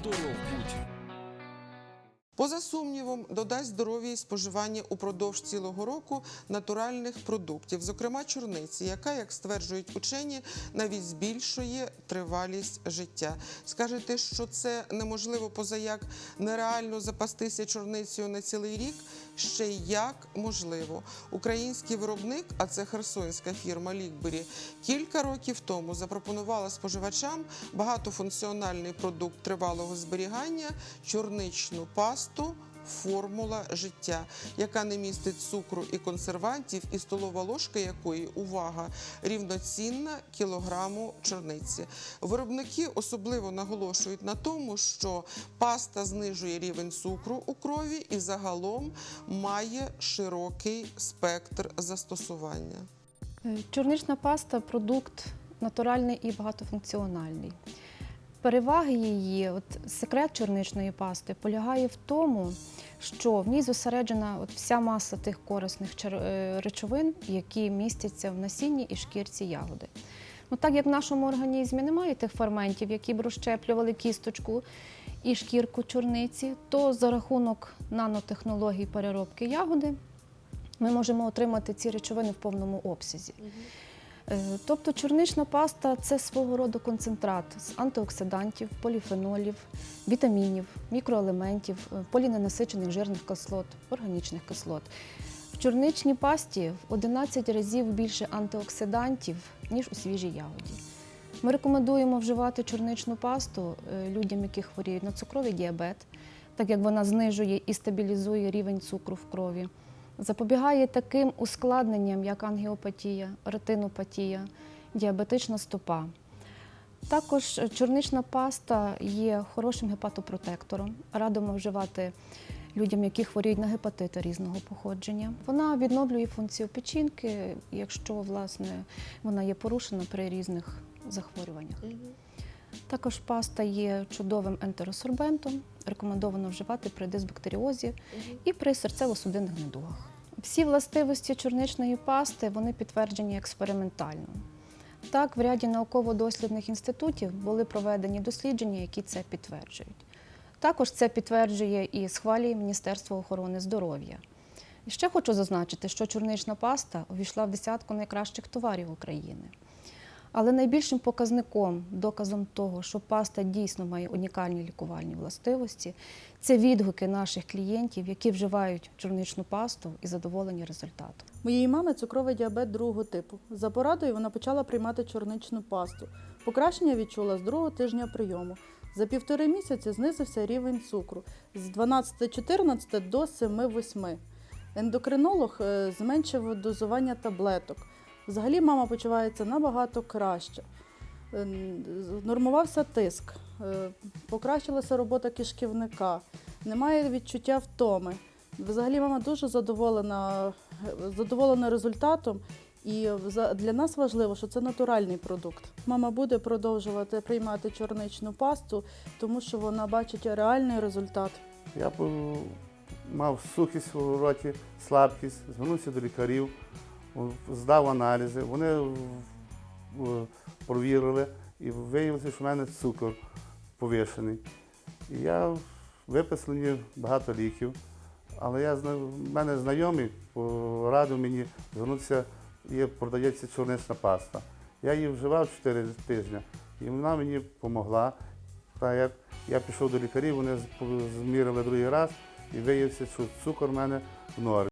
здоров будь. Поза сумнівом, додасть здоров'я і споживання упродовж цілого року натуральних продуктів, зокрема чорниці, яка, як стверджують учені, навіть збільшує тривалість життя. Скажете, що це неможливо позаяк нереально запастися чорницею на цілий рік? Ще як можливо. Український виробник, а це херсонська фірма Лікбері, кілька років тому запропонувала споживачам багатофункціональний продукт тривалого зберігання чорничну пасту. Формула життя, яка не містить цукру і консервантів, і столова ложка якої увага рівноцінна кілограму чорниці. Виробники особливо наголошують на тому, що паста знижує рівень цукру у крові і загалом має широкий спектр застосування. Е, Чорнична паста продукт натуральний і багатофункціональний. Переваги її, от секрет чорничної пасти полягає в тому, що в ній зосереджена от вся маса тих корисних е, речовин, які містяться в насінні і шкірці ягоди. Ну, так як в нашому організмі немає тих ферментів, які б розщеплювали кісточку і шкірку чорниці, то за рахунок нанотехнологій переробки ягоди ми можемо отримати ці речовини в повному обсязі. Е, Тобто чорнична паста це свого роду концентрат з антиоксидантів, поліфенолів, вітамінів, мікроелементів, е, поліненасичених жирних кислот, органічних кислот. В чорничній пасті в 11 разів більше антиоксидантів, ніж у свіжій ягоді. Ми рекомендуємо вживати чорничну пасту е, людям, які хворіють на цукровий діабет, так як вона знижує і стабілізує рівень цукру в крові. Запобігає таким ускладненням, як ангіопатія, ретинопатія, діабетична стопа. Також чорнична паста є хорошим гепатопротектором. Радимо вживати людям, які хворіють на гепатити різного походження. Вона відновлює функцію печінки, якщо власне вона є порушена при різних захворюваннях. Також паста є чудовим ентеросорбентом, рекомендовано вживати при дисбактеріозі і при серцево-судинних недугах. Всі властивості чорничної пасти вони підтверджені експериментально. Так, в ряді науково-дослідних інститутів були проведені дослідження, які це підтверджують. Також це підтверджує і схвалює Міністерство охорони здоров'я. І ще хочу зазначити, що чорнична паста увійшла в десятку найкращих товарів України. Але найбільшим показником, доказом того, що паста дійсно має унікальні лікувальні властивості, це відгуки наших клієнтів, які вживають чорничну пасту і задоволені результатом. Моєї мами цукровий діабет другого типу. За порадою вона почала приймати чорничну пасту. Покращення відчула з другого тижня прийому. За півтори місяці знизився рівень цукру з 12-14 до 7-8. Ендокринолог е, зменшив дозування таблеток. Взагалі мама почувається набагато краще. Е, Нормувався тиск, е, покращилася робота кишківника, немає відчуття втоми. Взагалі мама дуже задоволена, задоволена результатом. І для нас важливо, що це натуральний продукт. Мама буде продовжувати приймати чорничну пасту, тому що вона бачить реальний результат. Я мав сухість у роті, слабкість, звернувся до лікарів, здав аналізи. Вони провірили і виявилося, що в мене цукор повишений. І я виписав мені багато ліків, але я в мене знайомий порадив мені звернутися, є, продається чорнична паста. Я її вживав 4 тижні, і вона мені допомогла. Я, я пішов до лікарів, вони змірили другий раз і виявився, що цукор в мене в нормі.